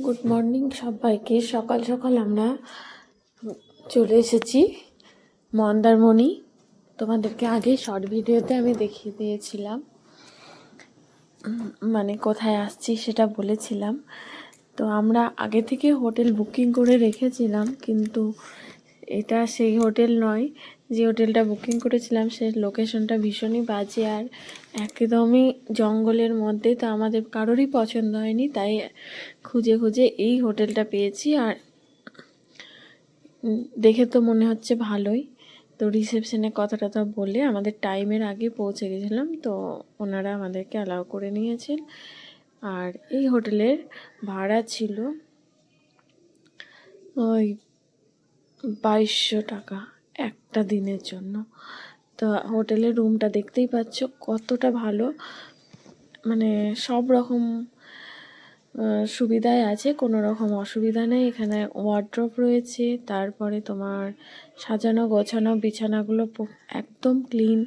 Good morning সবাইকে। সকাল সকাল আমরা চলে এসেছি মন্দারমণি। তোমাদেরকে আগে শর্ট ভিডিওতে আমি দেখিয়ে দিয়েছিলাম। মানে কোথায় আসছি সেটা বলেছিলাম। তো আমরা আগে থেকে হোটেল বুকিং করে রেখেছিলাম, কিন্তু এটা সেই হোটেল নয়। যে হোটেলটা বুকিং করেছিলাম সেই লোকেশনটা ভীষণই বাজে আর একদমই জঙ্গলের মধ্যে তো আমাদের কারোরই পছন্দ হয়নি, তাই খুঁজে খুঁজে এই হোটেলটা পেয়েছি আর দেখে তো মনে হচ্ছে ভালোই। তো রিসেপশনে কথা টথা বলে আমাদের টাইমের আগে পৌঁছে গেছিলাম, তো ওনারা আমাদেরকে অ্যালাউ করে নিয়েছেন। আর এই হোটেলের ভাড়া ছিল ওই বাইশশো টাকা। একটা দিনের জন্য। তো হোটেলের রুমটা দেখতেই পাচ্ছ, কতটা ভালো। মানে সব রকম সুবিধাই আছে, কোনো রকম অসুবিধা নেই। এখানে ওয়ার্ড্রপ রয়েছে, তারপরে তোমার সাজানো গোছানো বিছানাগুলো একদম ক্লিন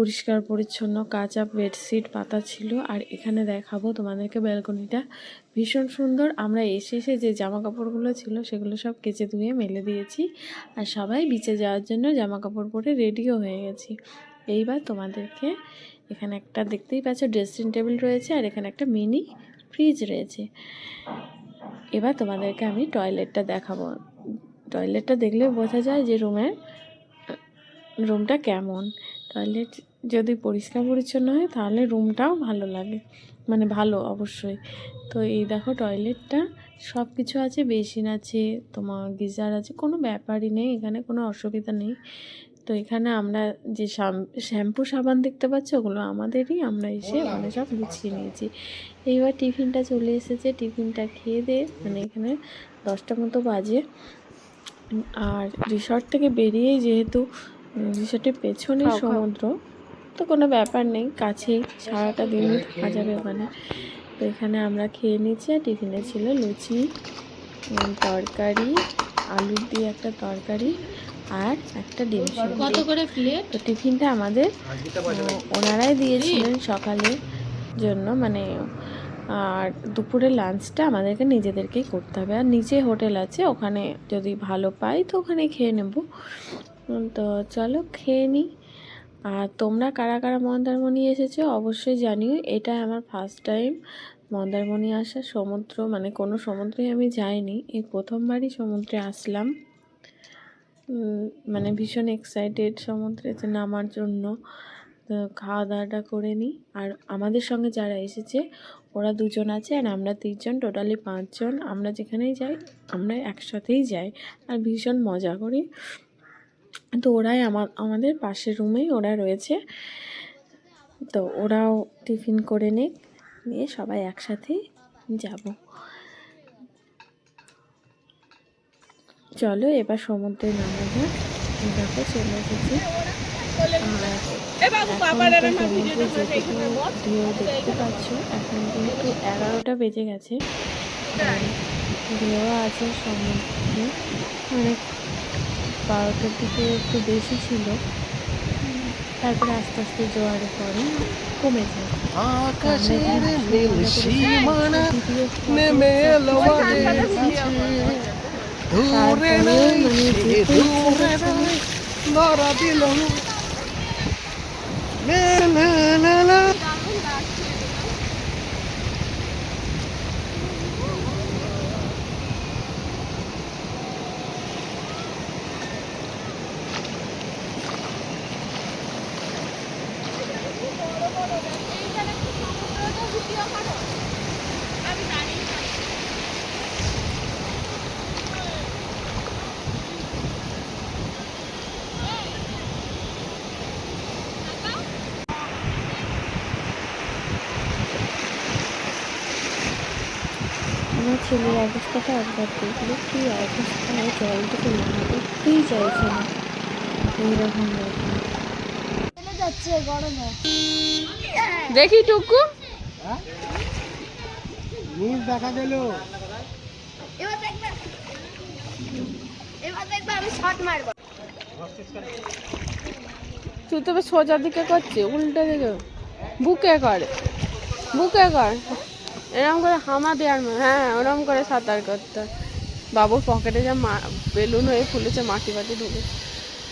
পরিষ্কার, পরিচ্ছন্ন, কাঁচা বেডশিট, পাতা ছিল। আর এখানে দেখাবো তোমাদেরকে ব্যালকনিটা। ভীষণ সুন্দর। আমরা এসে এসে যে জামা কাপড়গুলো ছিল সেগুলো সব কেচে ধুয়ে মেলে দিয়েছি। আর সবাই বিচে যাওয়ার জন্য জামা কাপড় পরে রেডিও হয়ে গেছি। এইবার তোমাদেরকে এখানে একটা দেখতেই পাচ্ছ, ড্রেসিং টেবিল রয়েছে আর এখানে একটা মিনি ফ্রিজ রয়েছে। এবার তোমাদেরকে আমি টয়লেটটা দেখাবো। টয়লেটটা দেখলে বোঝা যায় যে রুমের, রুমটা কেমন। টয়লেট যদি পরিষ্কার পরিচ্ছন্ন হয় তাহলে রুমটাও ভালো লাগে। মানে ভালো অবশ্যই। তো এই দেখো টয়লেটটা সব কিছু আছে বেসিন আছে তোমার গিজার আছে কোনো ব্যাপারই নেই এখানে কোনো অসুবিধা নেই। তো এখানে আমরা যে শ্যাম্পু সাবান দেখতে পাচ্ছি ওগুলো আমাদেরই আমরা এসে মানে সব গুছিয়ে নিয়েছি। এইবার টিফিনটা চলে এসেছে টিফিনটা খেয়ে দিয়ে মানে এখানে দশটা মতো বাজে। আর রিসর্ট থেকে বেরিয়েই যেহেতু রিসর্টের পেছনে। সমুদ্র তো কোনো ব্যাপার নেই কাছেই সারাটা দিনই থাকা যাবে ওখানে তো এখানে আমরা খেয়ে নিচ্ছি আর টিফিনে ছিল লুচি তরকারি আলু দিয়ে একটা তরকারি আর একটা ডিম কত করে প্লেট তো টিফিনটা আমাদের ওনারাই দিয়েছিলেন সকালের জন্য মানে আর দুপুরে লাঞ্চটা আমাদেরকে নিজেদেরকেই করতে হবে। আর নিচে হোটেল আছে ওখানে যদি ভালো পাই তো ওখানে খেয়ে নেব। তো চলো খেয়ে নিই আর তোমরা কারা কারা মন্দারমণি এসেছ অবশ্যই জানিও। এটা আমার ফার্স্ট টাইম মন্দারমণি আসা সমুদ্র মানে কোনো সমুদ্রে আমি যাইনি। এই প্রথমবারই সমুদ্রে আসলাম। মানে ভীষণ এক্সাইটেড সমুদ্রেতে নামার জন্য। খাওয়া দাওয়াটা করে নিই। আর আমাদের সঙ্গে যারা এসেছে, ওরা দুজন আছে আর আমরা তিনজন টোটালি পাঁচজন। আমরা যেখানেই যাই আমরা একসাথেই যাই। আর ভীষণ মজা করি। তো ওরাই আমার আমাদের পাশের রুমেই ওরা রয়েছে। তো ওরাও টিফিন করে নিক নিয়ে সবাই একসাথেই যাব। চলো এবার সমুদ্রে নামা যাক। দেখো চলে এসেছি। দেখতে পাচ্ছ এখন কিন্তু এগারোটা বেজে গেছে। ঢেউ আছে সমুদ্রে। মানে বারোটার দিকে একটু বেশি ছিল। তারপরে আস্তে আস্তে জোয়ারে পরে কমে যায় এখানে নীল মজা করেছি। সীমানা ভিডিও নেমে এলো আমাদের কাছে। দূরে তারপরে নাই মানে সে যেতে ইচ্ছে দূরে করছে না। নাই ধরা দিল লা লা লা লা। আমার ছেলের অবস্থাটা একবার দেখলে কি অবস্থা জল থেকে নামতেই চাইছে না এইরকম যাচ্ছে গরমে। দেখি টুকু। নীল দেখা গেল। এবার দেখবে। এবার দেখবে আমি শট মারবো। তুই তবে সোজা দিকে করছিস উল্টো দিকে। বুকে কর বুকে কর। এরকম করে হামা দেওয়ার হ্যাঁ ওরকম করে সাঁতার করতে। বাবুর পকেটে যা মা বেলুন হয়ে ফুলেছে মাটি বাটি ঢুকে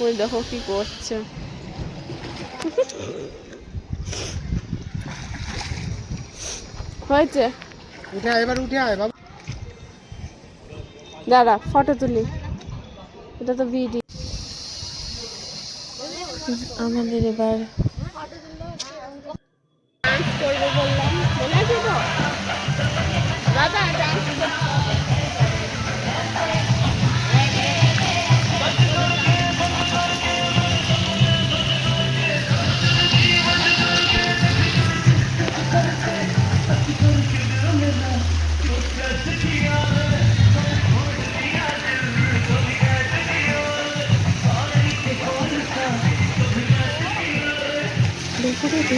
ওই দেখো কি করছে। হয়েছে? উঠে আয় এবার উঠে আয় বাবা। দাঁড়া ফটো তুলি। এটা তো ভিডিও আমাদের এবার করব বললাম মনে আছে তো 来吧，张师傅。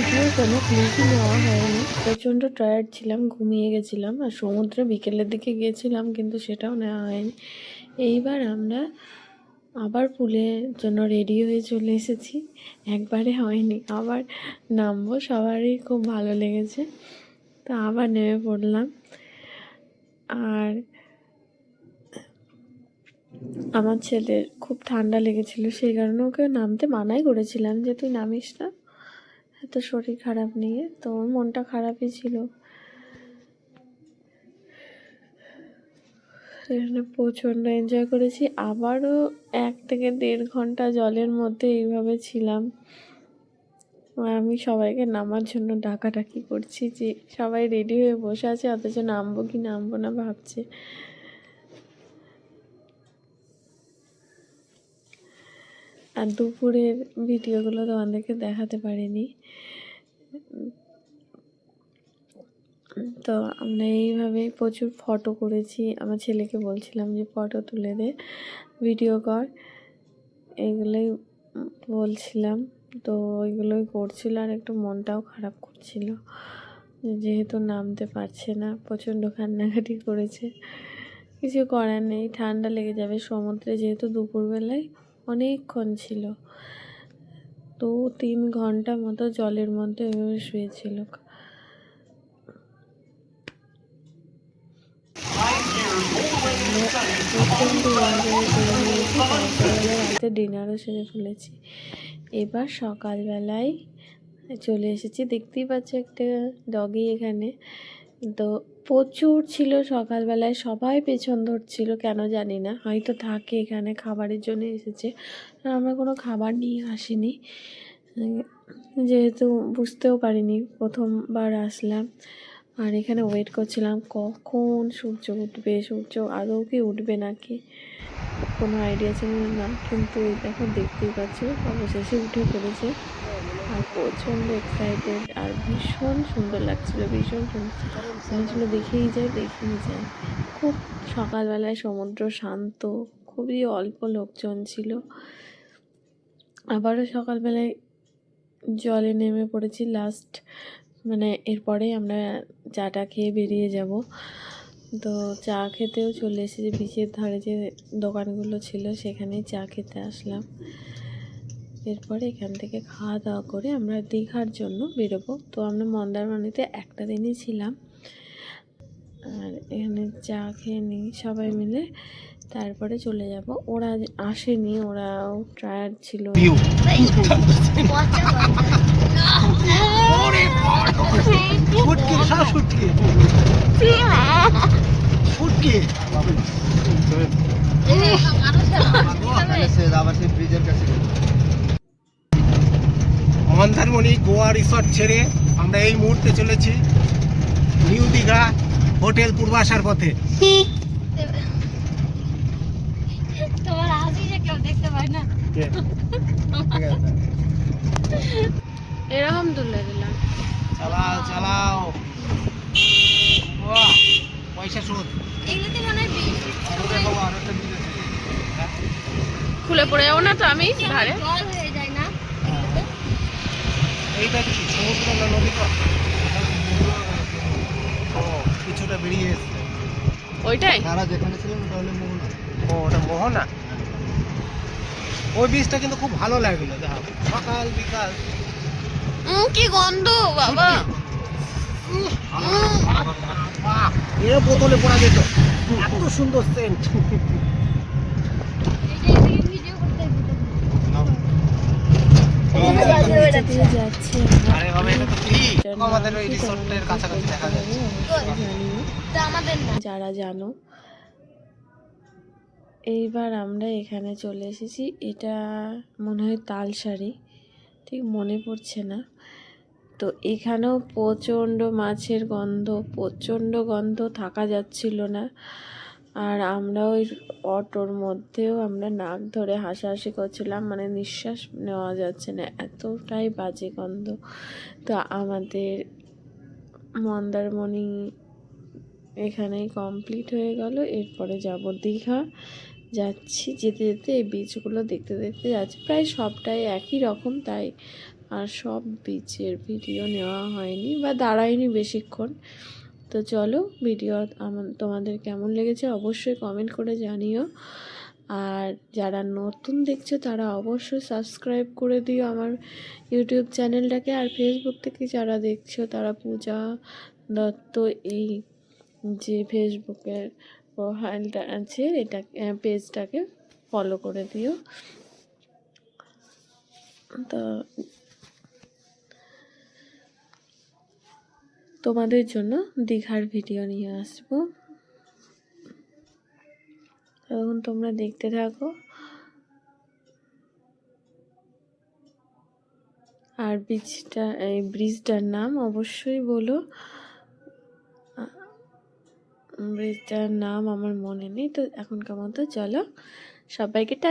ভিডিও কোনো? ক্লিপই নেওয়া হয়নি। প্রচণ্ড টায়ার্ড ছিলাম, ঘুমিয়ে গেছিলাম আর সমুদ্রে বিকেলের দিকে গিয়েছিলাম কিন্তু সেটাও নেওয়া হয়নি। এইবার আমরা আবার পুলের জন্য রেডি হয়ে চলে এসেছি। একবারে হয়নি, আবার নামবো, সবারই খুব ভালো লেগেছে। তো আবার নেমে পড়লাম। আর আমার ছেলের খুব ঠান্ডা লেগেছিল, সেই কারণে ওকে নামতে মানাই করেছিলাম যে, তুই নামিস না। এত শরীর খারাপ নিয়ে তো মনটা খারাপই ছিল। এখানে প্রচণ্ড এনজয় করেছি। আবারও এক থেকে দেড় ঘণ্টা জলের মধ্যে এইভাবে ছিলাম। আমি সবাইকে নামার জন্য ডাকাডাকি করছি যে সবাই রেডি হয়ে বসে আছে, অথচ নামবো কি নামবো না ভাবছে। আর দুপুরের ভিডিওগুলো তোমাদেরকে দেখাতে পারিনি। তো আমরা এইভাবে প্রচুর ফটো করেছি। আমার ছেলেকে বলছিলাম যে, ফটো তুলে দে, ভিডিও কর। এগুলোই বলছিলাম। তো ওইগুলোই করছিল আর একটু মনটাও খারাপ করছিল। যেহেতু নামতে পারছে না, প্রচণ্ড কান্নাকাটি করেছে। কিছু করার নেই, ঠান্ডা লেগে যাবে সমুদ্রে, যেহেতু দুপুরবেলায়। অনেকক্ষণ ছিল। দু তিন ঘণ্টা মতো জলের মধ্যে ওইভাবে শুয়েছিল। ডিনারও সেরে ফেলেছি। এবার সকালবেলায় চলে এসেছি। দেখতেই পাচ্ছ একটা ডগি এখানে। তো প্রচুর ছিল সকালবেলায়, সবাই পেছন ধরছিল, কেন জানি না। হয়তো থাকে এখানে, খাবারের জন্য এসেছে। আমরা কোনো খাবার নিয়ে আসিনি। যেহেতু বুঝতেও পারিনি, প্রথমবার আসলাম। আর এখানে ওয়েট করছিলাম, কখন সূর্য উঠবে? সূর্য আদৌ কি উঠবে নাকি? কোনো আইডিয়া ছিল না, কিন্তু দেখো দেখতেই পাচ্ছ, অবশেষে উঠে পড়েছে। আর প্রচণ্ড এক্সাইটেড আর ভীষণ সুন্দর লাগছিল, ভীষণ সুন্দর। দেখেই যায় দেখেই যায় খুব সকালবেলায় সমুদ্র শান্ত, খুবই অল্প লোকজন ছিল। আবারও সকালবেলায় জলে নেমে পড়েছি। লাস্ট মানে এরপরে আমরা চাটা খেয়ে বেরিয়ে যাব। তো চা খেতেও চলে এসেছি। বিচের ধারে যে দোকানগুলো ছিল সেখানেই চা খেতে আসলাম। এরপরে এখান থেকে খাওয়া দাওয়া করে আমরা দীঘার জন্য বেরোবো। তো আমরা মন্দারমণিতে একটা দিনই ছিলাম। আর এখানে চা খেয়ে নিই সবাই মিলে। তারপরে চলে যাব। ওরা আসেনি ওরাও ট্রায়ার ছিল। ফুটকি। মন্দারমণি গোয়া রিসর্ট ছেড়ে আমরা এই মুহূর্তে চলেছি নিউ দীঘা হোটেল পূর্বাসার পথে। এরকম তুলে দিলাম। চালাও চালাও। পয়সা শোধ। এগুলোতে মনে হয় খুলে পড়ে যাব না তো আমি ধারে জল হয়ে যায় না। এইটা কি? সমুদ্র না নদী ও কিছুটা বেরিয়ে এসছে। ওইটাই? ও ওটা মোহনা? ওই বীজটা কিন্তু খুব ভালো লাগল দেখো সকাল বিকাল। উম, কি গন্ধ বাবা। বোতলে পড়া যেত। এত সুন্দর সেন্ট যারা জানো, এইবার আমরা এখানে চলে এসেছি। এটা মনে হয় তালসারি ঠিক মনে পড়ছে না। তো এখানেও প্রচণ্ড মাছের গন্ধ, প্রচণ্ড গন্ধ থাকা যাচ্ছিল না। আর আমরা ওই অটোর মধ্যেও আমরা নাক ধরে হাসাহাসি করছিলাম মানে নিঃশ্বাস নেওয়া যাচ্ছে না, এতটাই বাজে গন্ধ। তো আমাদের মন্দারমণি এখানেই কমপ্লিট হয়ে গেল। এরপরে যাব দীঘা। যাচ্ছি যেতে যেতে এই বীচগুলো দেখতে দেখতে যাচ্ছি। প্রায় সবটাই একই রকম, তাই আর সব বিচের ভিডিও নেওয়া হয়নি বা দাঁড়ায়নি বেশিক্ষণ। তো চলো ভিডিও আমার তোমাদের কেমন লেগেছে অবশ্যই কমেন্ট করে জানিও। আর যারা নতুন দেখছ তারা অবশ্যই সাবস্ক্রাইব করে দিও আমার ইউটিউব চ্যানেলটাকে আর ফেসবুক থেকে যারা দেখছ তারা পূজা দত্ত এই যে ফেসবুকের প্রোফাইলটা আছে, এটা পেজটাকে ফলো করে দিও। তো তোমাদের জন্য দীঘার ভিডিও নিয়ে আসব। তখন তোমরা দেখতে থাকো। আর ব্রিজটা এই ব্রিজটার নাম অবশ্যই বলো। ব্রিজটার নাম আমার মনে নেই, তো এখনকার মতো চলো। সবাইকে টা